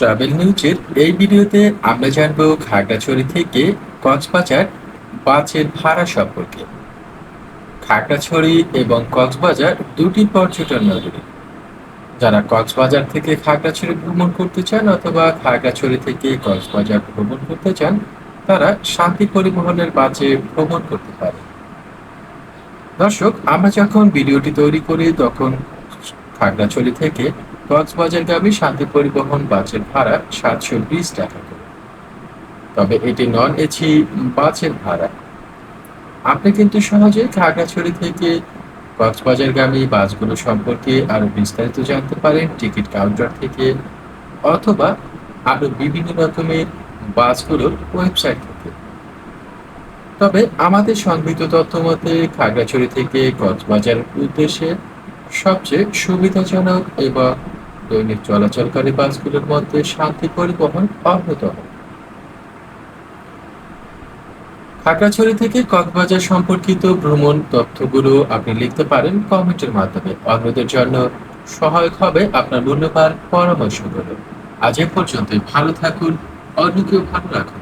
Travel নিউজের এই ভিডিওতে আমরা জানব খাগড়াছড়ি থেকে কক্সবাজার বাসের ভাড়া সম্পর্কে। খাগড়াছড়ি এবং কক্সবাজার দুটি পর্যটন নগরী। যারা কক্সবাজার থেকে খাগড়াছড়ি ভ্রমণ করতে চান অথবা খাগড়াছড়ি থেকে কক্সবাজার ভ্রমণ করতে চান, তারা শান্তি পরিবহনের বাসে ভ্রমণ করতে পারে দর্শক, আমরা যখন ভিডিওটি তৈরি করি, তখন খাগড়াছড়ি থেকে কক্সবাজারগামী শান্তি পরিবহন বাসের ভাড়া সাতশো বিশ টাকা করে। তবে এটি নন এসি বাসের ভাড়া। আপনি কিন্তু সহজে খাগড়াছড়ি থেকে কক্সবাজারগামী বাসগুলো সম্পর্কে আরও বিস্তারিত জানতে পারেন টিকিট কাউন্টার থেকে, অথবা আরও বিভিন্ন রকমের বাসগুলোর ওয়েবসাইট থেকে। তবে আমাদের সংগৃহীত তথ্য মতে খাগড়াছড়ি থেকে কক্সবাজারের উদ্দেশ্যে সবচেয়ে সুবিধাজনক এবং দৈনিক চলাচলকারী বাসগুলোর মধ্যে শান্তি পরিবহন অন্যতম খাগড়াছড়ি থেকে কক্সবাজার সম্পর্কিত ভ্রমণ তথ্যগুলো আপনি লিখতে পারেন কমেন্টের মাধ্যমে। অন্যদের জন্য সহায়ক হবে আপনার মূল্যবান পরামর্শগুলো। আজ এ পর্যন্ত ভালো থাকুন। অন্য কেউ ভালো রাখুন।